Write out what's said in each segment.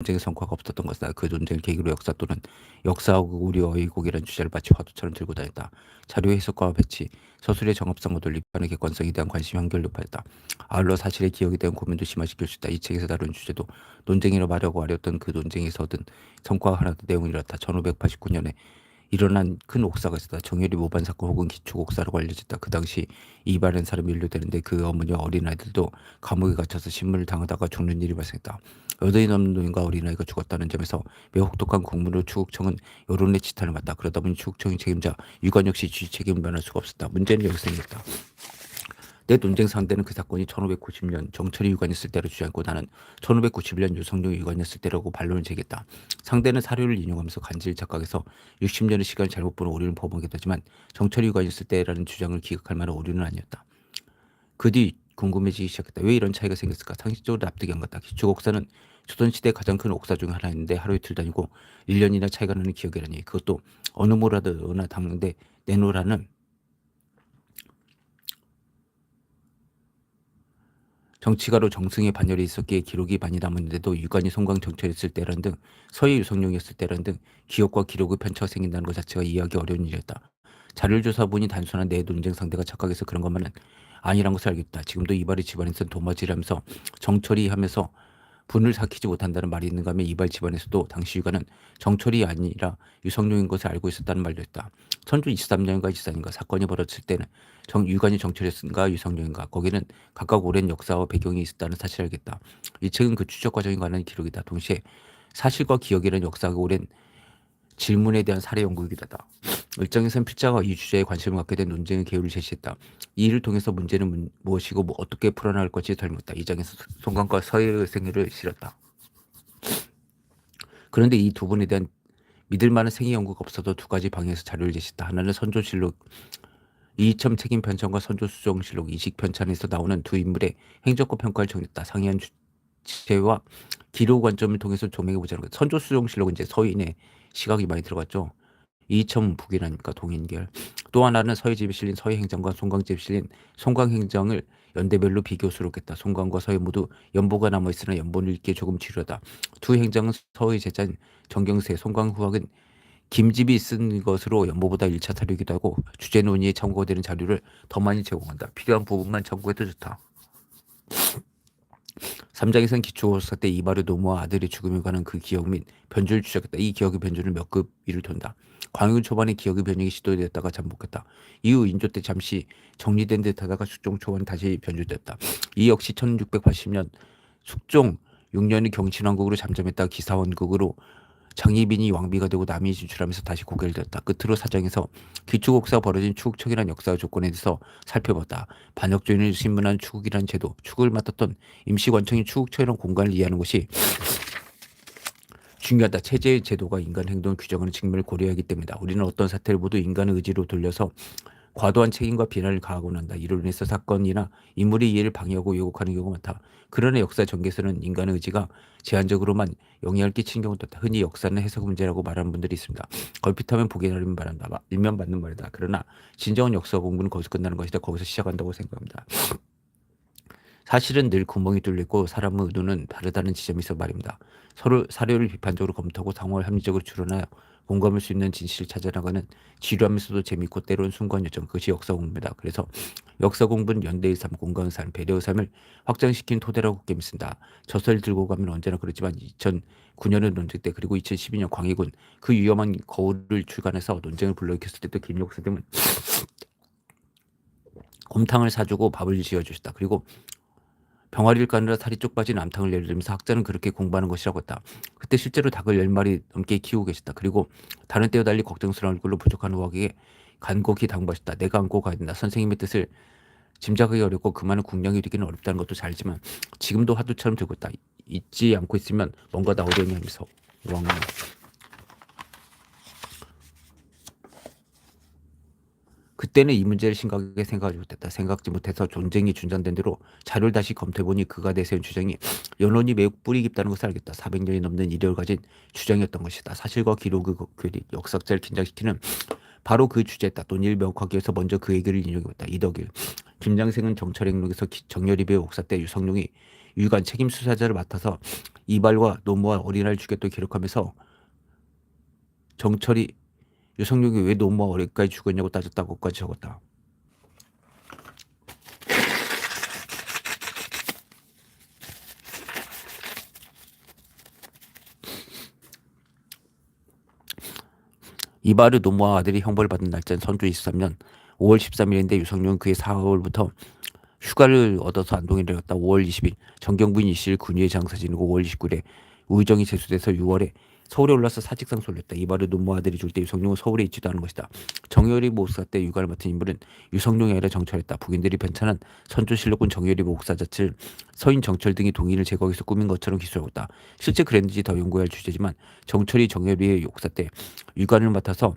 논쟁의 성과가 없었던 것이다. 그 논쟁을 계기로 역사 또는 역사하고 우리 어휘곡이라는 주제를 마치 화두처럼 들고 다녔다. 자료 해석과 배치, 서술의 정합성 모델 입반의 객관성에 대한 관심이 한결 높아졌다. 아울러 사실의 기억에 대한 고민도 심화시킬 수 있다. 이 책에서 다룬 주제도 논쟁이라 말하고 아렸던 그 논쟁에서 얻은 성과가 하나도 내용이 이렇다. 1589년에 일어난 큰 옥사가 있었다. 정열이 모반 사건 혹은 기축 옥사라고 알려졌다. 그 당시 이발한 사람이 연루되는데 그 어머니와 어린아이들도 감옥에 갇혀서 신문을 당하다가 죽는 일이 발생했다. 넘는 노인과 어린아이가 죽었다는 점에서 매우 혹독한 국문으로 추국청은 여론의 지탄을 받다. 그러다 보니 추국청의 책임자 유관 역시 주의 책임을 면할 수가 없었다. 문제는 여기서 생겼다. 내 논쟁 상대는 그 사건이 1590년 정철이 유관했을 때로 주장했고 나는 1591년 유성룡이 유관했을 때라고 반론을 제기했다. 상대는 사료를 인용하면서 간질 착각해서 60년의 시간을 잘못 보는 오류를 범하게 되지만 정철이 유관했을 때라는 주장을 기각할 만한 오류는 아니었다. 그 뒤 궁금해지기 시작했다. 왜 이런 차이가 생겼을까? 상식적으로 납득이 안 갔다. 기축옥사는 조선시대 가장 큰 옥사 중 하나였는데 하루 이틀 다니고 1년이나 차이가 나는 기억이라니 그것도 어느 모라드나 담는데 내놓으라는 정치가로 정승의 반열에 있었기에 기록이 많이 남았는데도 유관이 송강 정철했을 때란 등 서해 유성룡이었을 때란 등 기억과 기록의 편차가 생긴다는 것 자체가 이해하기 어려운 일이었다. 자료를 조사해보니 단순한 내 논쟁 상대가 착각해서 그런 것만은 아니란 것을 알겠다. 지금도 이발의 집안에서 도마질하면서 정철이 하면서 분을 삭히지 못한다는 말이 있는가 하면 이발 집안에서도 당시 유가는 정철이 아니라 유성룡인 것을 알고 있었다는 말도 했다. 선조 23년인가 24년인가 사건이 벌어졌을 때는 정, 유관이 정철이었는가 유성룡인가 거기는 각각 오랜 역사와 배경이 있었다는 사실을 알겠다. 이 책은 그 추적 과정에 관한 기록이다. 동시에 사실과 기억이라는 역사가 오랜 질문에 대한 사례 연구이기도 하다. 일정에서는 필자가 이 주제에 관심을 갖게 된 논쟁의 계율을 제시했다. 이 일을 통해서 문제는 문- 무엇이고 뭐 어떻게 풀어나갈 것인지 설명했다. 이 장에서 송강과 서해의 생애를 실었다. 그런데 이 두 분에 대한 믿을 만한 생애 연구가 없어도 두 가지 방향에서 자료를 제시했다. 하나는 선조실록 이이첨 책임 편찬과 선조수정실록 이식 편찬에서 나오는 두 인물의 행적과 평가를 정했다. 상이한 주체와 기록 관점을 통해서 조명해 보자는 것. 선조수정실록은 이제 서인의 시각이 많이 들어갔죠. 이이첨 북이라니까 동인결. 또 하나는 서해집에 실린 서해행정과 송강집에 실린 송강행정을 연대별로 비교 수록했다. 송강과 서해 모두 연보가 남아있으나 연보를 읽기에 조금 지루하다. 두 행정은 서해 제자인 정경세, 송강 후학은 김집이 쓴 것으로 연보보다 1차 사료이기도 하고 주제 논의에 참고가 되는 자료를 더 많이 제공한다. 필요한 부분만 참고해도 좋다. 3장에서는 기초고사 때 이바르 노모와 아들의 죽음에 관한 그 기억 및 변주를 추적했다. 이 기억의 변주를 몇급 위를 돈다. 광유 초반에 기억의 변형이 시도되었다가 잠복했다. 이후 인조 때 잠시 정리된 듯하다가 숙종 초반 다시 변주됐다. 이 역시 1680년 숙종 6년의 경신왕국으로 잠잠했다가 기사원국으로 장희빈이 왕비가 되고 남이 진출하면서 다시 고결되었다. 끝으로 사장에서 기축옥사가 벌어진 추국청이라는 역사 조건에 대해서 살펴봤다. 반역주의를 신문한 추국이라는 제도, 추국을 맡았던 임시관청인 추국청이라는 공간을 이해하는 것이 중요하다. 체제의 제도가 인간 행동을 규정하는 측면을 고려하기 때문이다. 우리는 어떤 사태를 모두 인간의 의지로 돌려서 과도한 책임과 비난을 가하고 난다. 이로 인해서 사건이나 인물의 이해를 방해하고 왜곡하는 경우가 많다. 그러나 역사 전개에서는 인간의 의지가 제한적으로만 영향을 끼치는 경우도 있다. 흔히 역사는 해석 문제라고 말하는 분들이 있습니다. 걸핏하면 보기 나름인 말한다. 마- 일면 받는 말이다. 그러나 진정한 역사 공부는 거기서 끝나는 것이다. 거기서 시작한다고 생각합니다. 사실은 늘 구멍이 뚫리고 사람의 의도는 다르다는 있어 말입니다. 서로 사료를 비판적으로 검토하고 상황을 합리적으로 추론하여 공감할 수 있는 진실을 찾아나가는 지루하면서도 재밌고 때로는 순간 여정 그것이 역사 공부입니다. 그래서 역사 공부는 연대의 삶, 공감의 삶, 배려의 삶을 확장시킨 토대라고 쉽게 믿습니다. 저서를 들고 가면 언제나 그렇지만 2009년의 논쟁 때 그리고 2012년 광해군 그 위험한 거울을 출간해서 논쟁을 불러일으켰을 때도 김용수 등은 곰탕을 사주고 밥을 지어주셨다. 그리고 병아리를 까느라 살이 쪽 빠진 암탉을 내려들면서 학자는 그렇게 공부하는 것이라고 했다. 그때 실제로 닭을 10마리 넘게 키우고 계셨다. 그리고 다른 때와 달리 걱정스러운 얼굴로 부족한 후학에게 간곡히 당부하셨다. 내가 안고 가야 된다. 선생님의 뜻을 짐작하기 어렵고 그 많은 궁량이 이르기는 어렵다는 것도 잘 알지만 지금도 화두처럼 들고 있다. 잊지 않고 있으면 뭔가 나오려니 하면서 왕 그때는 이 문제를 심각하게 생각하지 못했다. 생각지 못해서 존쟁이 준장된 대로 자료를 다시 검토해보니 그가 내세운 주장이 연론이 매우 뿌리 깊다는 것을 알겠다. 400년이 넘는 이력을 가진 주장이었던 것이다. 사실과 기록의 괴리, 역사학자를 긴장시키는 바로 그 주제다. 논의를 명확하기 위해서 먼저 그 얘기를 인용해봤다. 이덕일. 김장생은 정철행록에서 기- 정열입의 옥사 때 유성룡이 유관 책임 수사자를 맡아서 이발과 노무와 어린아이를 죽였다고 기록하면서 정철이 유성룡이 왜 노무와 어린까지 죽였냐고 따졌다고까지 적었다. 이바르 노무와 아들이 형벌을 받은 날짜는 선조 23년 5월 13일인데 유성룡은 그해 4월부터 휴가를 얻어서 안동에 내렸다. 5월 20일 정경부인 이씨를 군위에 장사 지내고 5월 29일에 우의정이 제수돼서 6월에 서울에 올라서 사직상소 올렸다. 이바르 노무 아들이 줄 때 유성룡은 서울에 있지도 않은 것이다. 정열이 목사 때 육아를 맡은 인물은 유성룡이 아니라 정철했다. 북인들이 편찬한 선조실록군 정열이 목사 자체를 서인 정철 등이 동인을 제거해서 꾸민 것처럼 기술하고 있다. 실제 그랬는지 더 연구해야 할 주제지만 정철이 정열이의 욕사 때 유관을 맡아서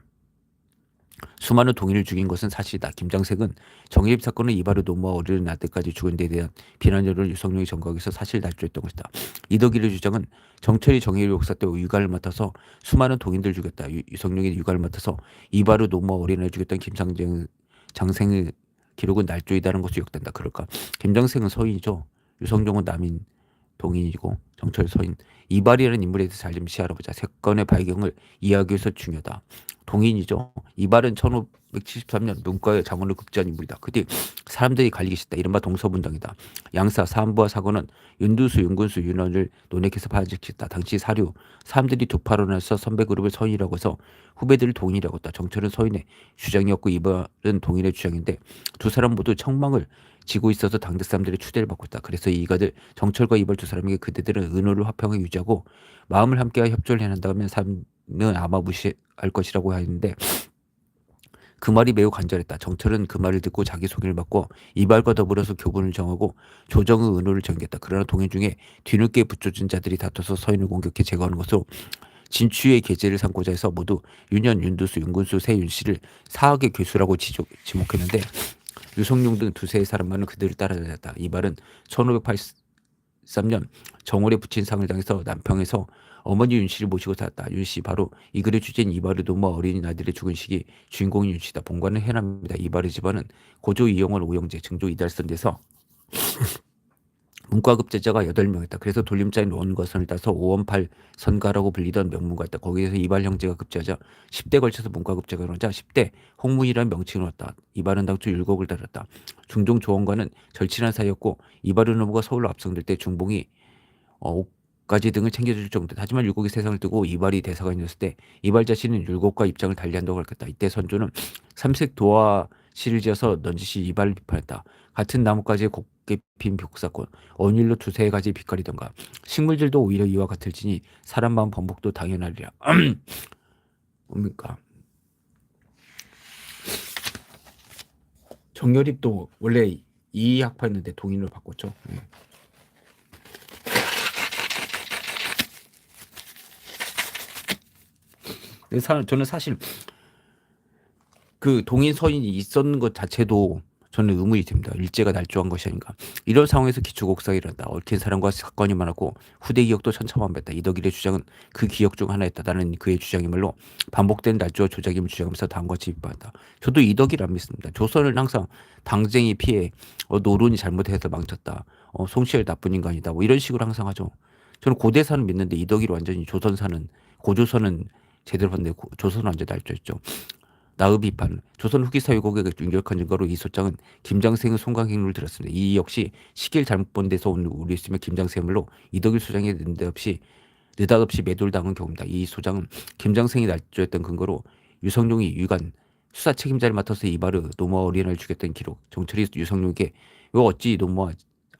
수많은 동인을 죽인 것은 사실이다. 김장색은 정예입 사건은 이바르 노무와 어린 아들까지 죽은 데 대한 비난여를 유성룡이 전각에서 사실 날조했던 것이다. 이덕일의 주장은 정철이 정예입 역사 때 유가를 맡아서 수많은 동인들 죽였다. 유, 유성룡이 유가를 맡아서 이바르 노무와 어린아이 죽였던 김상정 장생의 기록은 날조이다는 것으로 역된다. 그럴까? 김장생은 서인이죠. 유성룡은 남인 동인이고 정철 서인 이발이라는 인물에 대해서 잘 좀 시알아보자. 사건의 발경을 이해하기 위해서 중요하다. 동인이죠. 이발은 1573년 문과의 장원을 급제한 인물이다. 그때 사람들이 갈리기 싫다. 이른바 동서분당이다. 양사 사안부와 사건은 윤두수, 윤군수, 윤원을 논핵해서 파직했다. 당시 사류 사람들이 두 파로 나서 선배 그룹을 서인이라고 해서 후배들을 동인이라고 했다. 정철은 서인의 주장이었고 이발은 동인의 주장인데 두 사람 모두 청망을 지고 있어서 당대 사람들의 추대를 받고 있다. 그래서 이가들 정철과 이발 두 사람에게 그대들은 은호를 화평하게 유지하고 마음을 함께하여 협조를 해낸다면 사람은 아마 무시할 것이라고 하는데 그 말이 매우 간절했다. 정철은 그 말을 듣고 자기 소개를 받고 이발과 더불어서 교분을 정하고 조정의 은호를 정했다. 그러나 동행 중에 뒤늦게 붙여준 자들이 다퉈서 서인을 공격해 제거하는 것으로 진추의 계제를 삼고자 해서 모두 윤현, 윤두수, 윤군수, 세윤 씨를 사학의 괴수라고 지적, 지목했는데 유성룡 등 두세 사람만은 그들을 따라다녔다. 이 말은 1583년 정월에 붙인 상을 당해서 남평에서 어머니 윤 씨를 모시고 살았다. 윤씨 바로 이 글의 주제인 이바르 노무 어린이 아들의 죽은 시기 주인공인 윤 씨다. 본관은 해남입니다. 이바르 집안은 고조 이영월 오영재 증조 이달선에서 문과급제자가 8명 있다. 그래서 돌림자인 원거선을 따서 5원8 선가라고 불리던 명문가 있다. 거기에서 이발 형제가 급제하자 10대 걸쳐서 문과급제가 그러자 10대 홍문이라는 명칭을 얻었다. 이발은 당초 율곡을 달았다. 중종 조원과는 절친한 사이였고 이발은 후보가 서울로 압송될 때 중봉이 어, 옷가지 등을 챙겨줄 정도다. 하지만 율곡이 세상을 뜨고 이발이 대사관이었을 때 이발 자신은 율곡과 입장을 달리한다고 할겠다. 이때 선조는 삼색 도화 시를 지어서 넌지시 이발을 비판했다. 같은 나뭇가지에 곱게 핀 벽사건, 언일로 두세 가지 빛깔이던가. 식물들도 오히려 이와 같을지니 사람 마음 번복도 당연하리라. 뭡니까? 정열입도 원래 이 학파였는데 동인으로 바꿨죠. 네. 사- 저는 사실 그 동인 서인이 있었는 것 자체도 저는 의문이 듭니다. 일제가 날조한 것이 아닌가. 이런 상황에서 기초국사가 일어난다. 얽힌 사람과 사건이 많았고 후대 기억도 천차만별다. 이덕일의 주장은 그 기억 중 하나였다. 나는 그의 주장이말로 반복된 날조와 조작임을 주장하면서 다음과 같이 비판한다. 저도 이덕일 안 믿습니다. 조선을 항상 당쟁이 피해 어, 노론이 잘못해서 망쳤다. 어, 송시열 나쁜 인간이다. 뭐 이런 식으로 항상 하죠. 저는 고대사는 믿는데 이덕일 완전히 조선사는 고조선은 제대로 봤는데 고- 조선은 완전 날조했죠. 나의 비판, 조선 후기 사회국의 유력한 증거로 이 소장은 김장생의 송강행을 들었습니다. 이 역시 시기를 잘못 본 데서 온 우리 있으며 김장생물로 이덕일 소장이 느닷없이 느닷없이 매도를 당한 경우입니다. 이 소장은 김장생이 날조했던 근거로 유성룡이 유관 수사 책임자를 맡아서 이바르 노무와 어린아이를 죽였던 기록, 정철이 유성룡에게 왜 어찌 노무와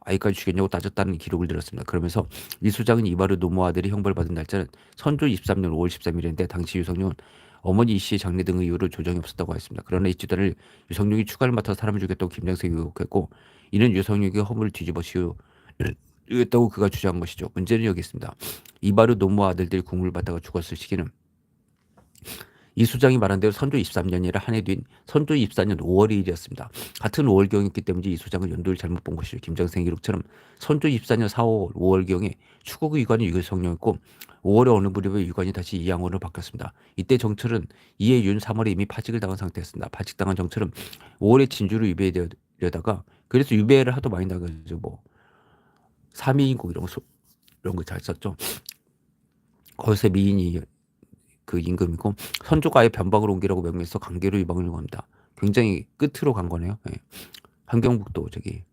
아이까지 죽였냐고 따졌다는 기록을 들었습니다. 그러면서 이 소장은 이바르 노무 아들이 형벌 받은 날짜는 선조 23년 5월 13일인데 당시 유성룡은 어머니 이 씨의 장례 등의 이유로 조정이 없었다고 했습니다. 그러나 이 지단을 유성룡이 추가를 맡아 사람을 죽였다고 김장생이 의혹했고 이는 유성룡이 허물을 뒤집어 씌우였다고 그가 주장한 것이죠. 문제는 여기 있습니다. 이바르 노무 아들들이 국물을 받다가 죽었을 시기는 이 수장이 말한 대로 선조 23년이라 한 해 뒤인 선조 24년 5월 2일이었습니다. 같은 5월경이었기 때문에 이 수장은 연도를 잘못 본 것이죠. 김장생 기록처럼 선조 24년 4월 5월경에 추국의 유관이 유성룡이었고 5월에 어느 무렵에 유관이 다시 이양원으로 바뀌었습니다. 이때 정철은 이해 윤 3월에 이미 파직을 당한 상태였습니다. 파직당한 정철은 5월에 진주로 유배되려다가 그래서 유배를 하도 많이 나가지고 뭐 사미인국 이런 거 소- 이런 거 잘 썼죠. 거기서 미인이 그 임금이고 선조가 아예 변방으로 옮기라고 명명해서 강제로 이방을 요구합니다. 굉장히 끝으로 간 거네요. 예. 환경북도 저기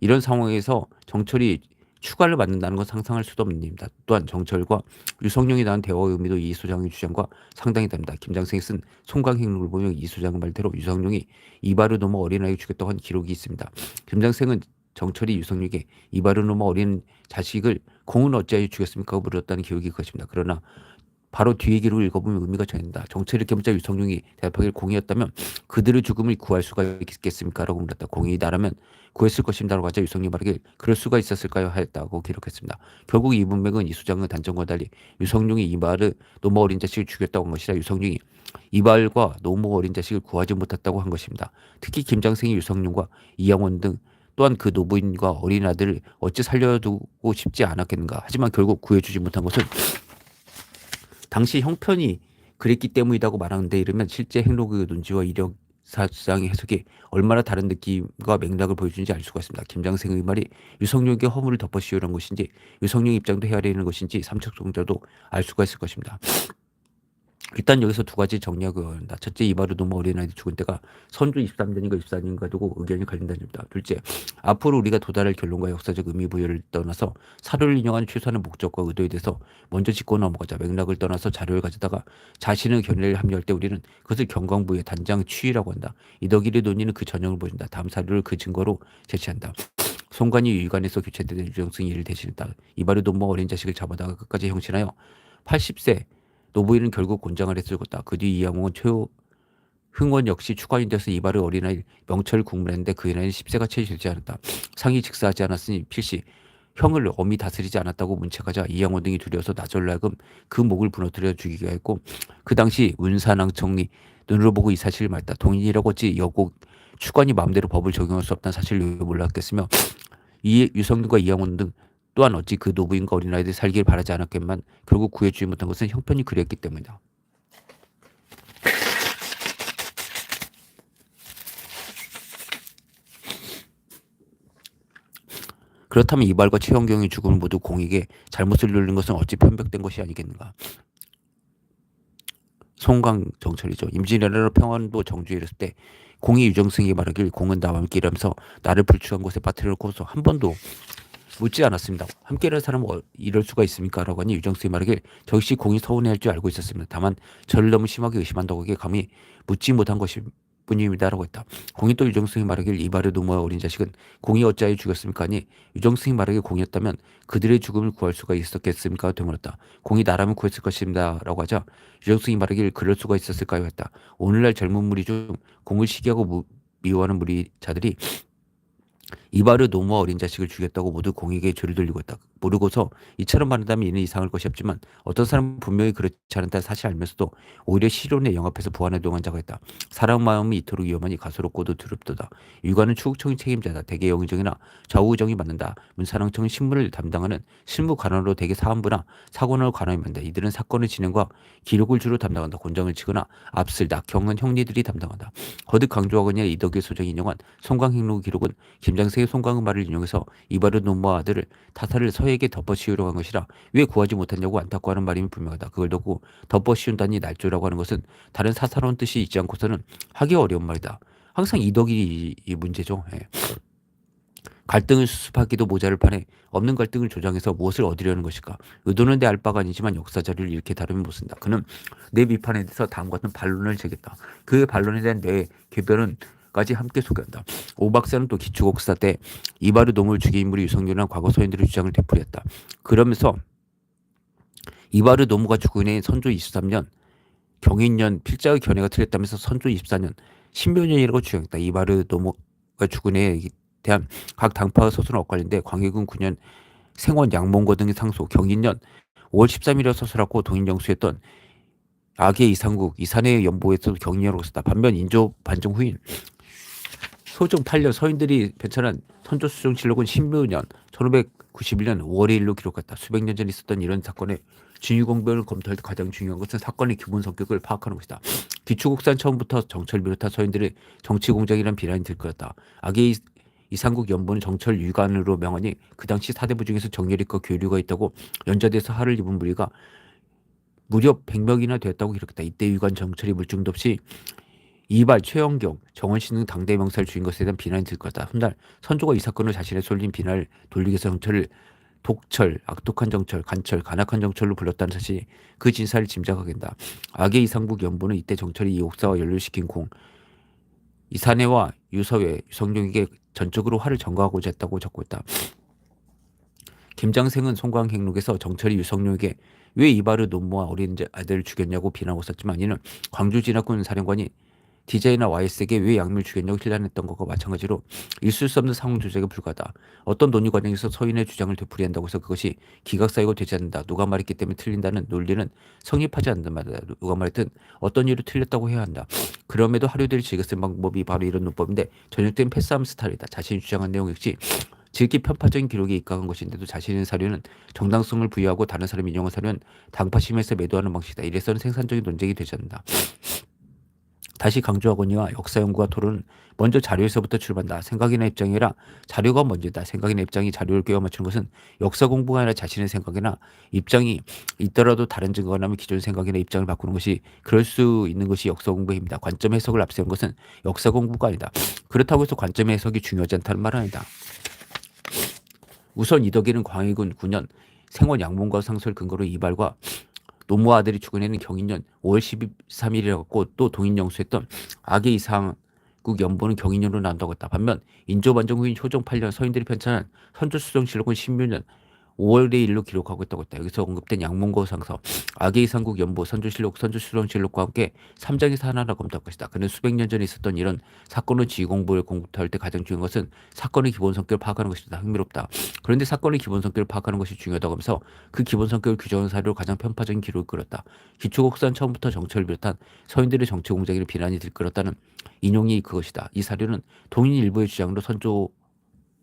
이런 상황에서 정철이 추가를 받는다는 건 상상할 수도 없는 일입니다. 또한 정철과 유성룡이 나눈 대화의 의미도 이 소장의 주장과 상당히 다릅니다. 김장생이 쓴 송강행록을 보면 이 소장의 말대로 유성룡이 이발을 넘어 어린아이를 죽였다고 한 기록이 있습니다. 김장생은 정철이 유성룡에게 이발을 넘어 어린 자식을 공은 어찌하여 죽였습니까? 물었다는 기록이 것입니다. 그러나 바로 뒤에 기록을 읽어보면 의미가. 정철이 이렇게 묻자 유성룡이 대답하기를 공이었다면 그들의 죽음을 구할 수가 있겠습니까? 라고 물었다. 공이 나라면 구했을 것입니다 라고 하자 유성룡이 말하길 그럴 수가 있었을까요? 하였다고 기록했습니다. 결국 이 문맥은 이 수장의 단정과 달리 유성룡이 이발을 너무 어린 자식을 죽였다고 한 것이라 유성룡이 이발과 너무 어린 자식을 구하지 못했다고 한 것입니다. 특히 김장생이 유성룡과 이양원 등 또한 그 노부인과 어린 아들을 어찌 살려두고 싶지 않았겠는가. 하지만 결국 구해주지 못한 것은 당시 형편이 그랬기 때문이라고 말하는데 이러면 실제 행록의 논지와 이력 사상의 해석이 얼마나 다른 느낌과 맥락을 보여주는지 알 수가 있습니다. 김장생의 말이 유성룡에게 허물을 덮어씌우는 것인지 유성룡 입장도 헤아리는 것인지 삼척종자도 알 수가 있을 것입니다. 일단 여기서 두 가지 정리하고 합니다. 첫째 이바르 노무 어린아이들 죽은 때가 선조 23년인가 24년인가 두고 의견이 갈린다는 점입니다. 둘째 앞으로 우리가 도달할 결론과 역사적 의미 부여를 떠나서 사료를 인용한 최소한의 목적과 의도에 대해서 먼저 짚고 넘어가자 맥락을 떠나서 자료를 가져다가 자신의 견해를 합리할 때 우리는 그것을 경광부의 단장 취의라고 한다. 이덕일의 논의는 그 전형을 보여준다. 다음 사료를 그 증거로 제시한다. 송관이 유관에서 교체된 유정승이 이를 대신했다. 이바르 노무 어린 자식을 잡아다가 끝까지 형신하여 80세 노부인은 결국 곤장을 했을것다. 그 뒤 이양홍은 최후 흥원 역시 추관이 돼서 이발의 어린아이 명철 국문했는데 그 나이는 10세가 채 되지 않았다. 상이 직사하지 않았으니 필시 형을 엄히 다스리지 않았다고 문책하자 이양원 등이 두려워서 나절라금 그 목을 부러뜨려 죽이게 했고 그 당시 운산왕청이 눈으로 보고 이 사실을 말했다. 동인이라고 어찌 여고 추관이 마음대로 법을 적용할 수 없다는 사실을 왜 몰랐겠으며 이 유성균과 이양원 등 또한 어찌 그 노부인과 어린아이들이 살기를 바라지 않았겠만 결국 구해주지 못한 것은 형편이 그랬기 때문이다. 그렇다면 이발과 최영경의 죽음을 모두 공에게 잘못을 누린 것은 어찌 편백된 것이 아니겠는가. 송강 정철이죠. 임진왜란으로 평안도 정주에 이랬을 때 공이 유정승에게 말하길 공은 나와 함께 일하면서 나를 불출한 곳에 빠뜨려 놓고서 한 번도 묻지 않았습니다. 함께 일할 사람은 어, 이럴 수가 있습니까? 라고 하니 유정승이 말하길 저 역시 공이 서운해할 줄 알고 있었습니다. 다만 저를 너무 심하게 의심한다고 하기에 감히 묻지 못한 것이 뿐입니다 라고 했다. 공이 또 유정승이 말하길 이발의 노모와 어린 자식은 공이 어찌하여 죽였습니까? 아니 유정승이 말하길 공이었다면 그들의 죽음을 구할 수가 있었겠습니까? 되물었다. 공이 나라면 구했을 것입니다 라고 하자 유정승이 말하길 그럴 수가 있었을까요? 했다. 오늘날 젊은 무리 중 공을 시기하고 무, 미워하는 무리자들이 이발의 노무와 어린 자식을 죽였다고 모두 공에게 죄를 돌리고 있다. 모르고서 이처럼 말한다면 이는 이상할 것이 없지만 어떤 사람은 분명히 그렇지 않다는 사실 알면서도 오히려 실론에 영합해서 보완해 동한 자가 있다. 사람 마음이 이토록 위험하니 가소롭고도 두렵도다. 유관은 추국청이 책임자다. 대개 영의정이나 좌우의정이 맡는다. 문사랑청은 신문을 담당하는 실무 관원으로 대개 사안부나 사관원을 관원이 맡는다. 이들은 사건의 진행과 기록을 주로 담당한다. 곤장을 치거나 앞을 낙형은 형리들이 담당한다. 거듭 강조하거나 이덕일 소장이 인용한 송강행록 기록은 김장 생의 송강의 말을 인용해서 이바르 노무와 아들을 타사를 서에게 덮어씌우려고 한 것이라 왜 구하지 못했냐고 안타까워하는 말임이 분명하다. 그걸 두고 덮어씌운다니 날조라고 하는 것은 다른 사사로운 뜻이 있지 않고서는 하기 어려운 말이다. 항상 이덕이 이 문제죠. 예. 갈등을 수습하기도 모자를 판에 없는 갈등을 조장해서 무엇을 얻으려는 것일까? 의도는 내 알 바가 아니지만 역사 자료를 이렇게 다루면 못 쓴다. 그는 내 비판에 대해서 다음과 같은 반론을 제기했다. 그의 반론에 대한 내 개변은 까지 함께 소개한다. 오 박사는 또 기초국사 때 이바르 동을 죽인 인물이 유성균이란 과거 서인들의 주장을 되풀이했다. 그러면서 이바르 노무가 죽은 해인 선조 23년 경인년 필자의 견해가 틀렸다면서 선조 24년 신묘년이라고 주장했다. 이바르 노무가 죽은 해에 대한 각 당파의 서술은 엇갈린데 광해군 9년 생원 양몽거 등의 상소 경인년 5월 13일에 서술하고 동인정수했던 악의 이상국 이산의 연보에서도 경리하고 썼다. 반면 인조 반정 후인 소종 8년 서인들이 배천한 선조수정 실록은 신묘년 1591년 5월 1일로 기록했다. 수백 년 전 있었던 이런 사건의 진유공변을 검토할 때 가장 중요한 것은 사건의 기본 성격을 파악하는 것이다. 기초국산 처음부터 정철 비롯한 서인들의 정치 공작이란 비난이 들끓었다. 악의 이상국 연보는 정철 유관으로 명하니 그 당시 사대부 중에서 정열이과 교류가 있다고 연좌돼서 하를 입은 무리가 무려 100명이나 되었다고 기록했다. 이때 유관 정철이 물증도 없이 이발, 최영경, 정원신 등 당대 명사를 죽인 것에 대한 비난이 들 거다. 훗날 선조가 이 사건을 자신의 쏠린 비난을 돌리기 위해서 정철을 독철, 악독한 정철, 간철, 간악한 정철로 불렀다는 사실이 그 진사를 짐작하게 된다. 악의 이상국 연보는 이때 정철이 이 옥사와 연루시킨 공 이산해와 유서회, 유성룡에게 전적으로 화를 전가하고자 했다고 적고 있다. 김장생은 송광행록에서 정철이 유성룡에게 왜 이발의 논모와 어린 아들을 죽였냐고 비난하고 있었지만 이는 광주 진학군 사령관이 DJ나 YS에게 왜 양미를 죽였냐고 힐난했던 것과 마찬가지로 있을 수 없는 상황 조작에 불과하다. 어떤 논의 과정에서 서인의 주장을 되풀이한다고 해서 그것이 기각사유가 되지 않는다. 누가 말했기 때문에 틀린다는 논리는 성립하지 않는다 말이다. 누가 말했든 어떤 이유로 틀렸다고 해야 한다. 그럼에도 하류들이 즐겨 쓴 방법이 바로 이런 논법인데 전형적인 패싸움 스타일이다. 자신이 주장한 내용 역시 지극히 편파적인 기록에 입각한 것인데도 자신의 사료는 정당성을 부여하고 다른 사람이 인용한 사료는 당파심에서 매도하는 방식이다. 이래서는 생산적인 논쟁이 되지 않는다. 다시 강조하거니와 역사 연구와 토론은 먼저 자료에서부터 출발한다. 생각이나 입장이 아니라 자료가 먼저다. 생각이나 입장이 자료를 끼워 맞추는 것은 역사 공부가 아니라 자신의 생각이나 입장이 있더라도 다른 증거가 나면 기존 생각이나 입장을 바꾸는 것이 그럴 수 있는 것이 역사 공부의 힘이다. 관점 해석을 앞세운 것은 역사 공부가 아니다. 그렇다고 해서 관점 해석이 중요하지 않다는 말은 아니다. 우선 이덕이는 광해군 9년 생원 양몽과 상설 근거로 이발과 노모 아들이 죽은 해는 경인년 5월 13일이라고 또 동인 영수했던 악의 이상 국 연보는 경인년으로 나온다고 했다. 반면 인조반정 후인 효정 8년 서인들이 편찬한 선조수정실록은 16년 5월의 일로 기록하고 있다고 했다. 여기서 언급된 양몽거 상서, 악의 이상국 연보, 선조실록, 선조수정실록과 함께 3장에서 하나하나 검토할 것이다. 그는 수백 년 전에 있었던 이런 사건의 지휘공부를 공부할 때 가장 중요한 것은 사건의 기본 성격을 파악하는 것이다. 흥미롭다. 그런데 사건의 기본 성격을 파악하는 것이 중요하다고 하면서 그 기본 성격을 규정한 사료로 가장 편파적인 기록을 끌었다. 기초국사는 처음부터 정철을 비롯한 서인들의 정치 공작에는 비난이 들끓었다는 인용이 그것이다. 이 사료는 동인 일부의 주장으로 선조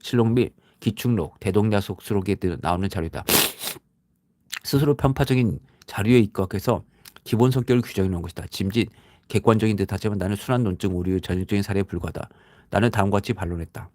실록 및 기축록, 대동야속 수록에 나오는 자료다. 스스로 편파적인 자료에 입각해서 기본 성격을 규정해 놓은 것이다. 짐짓 객관적인 듯 하지만 나는 순한 논증 오류의 전형적인 사례에 불과하다. 나는 다음과 같이 반론했다.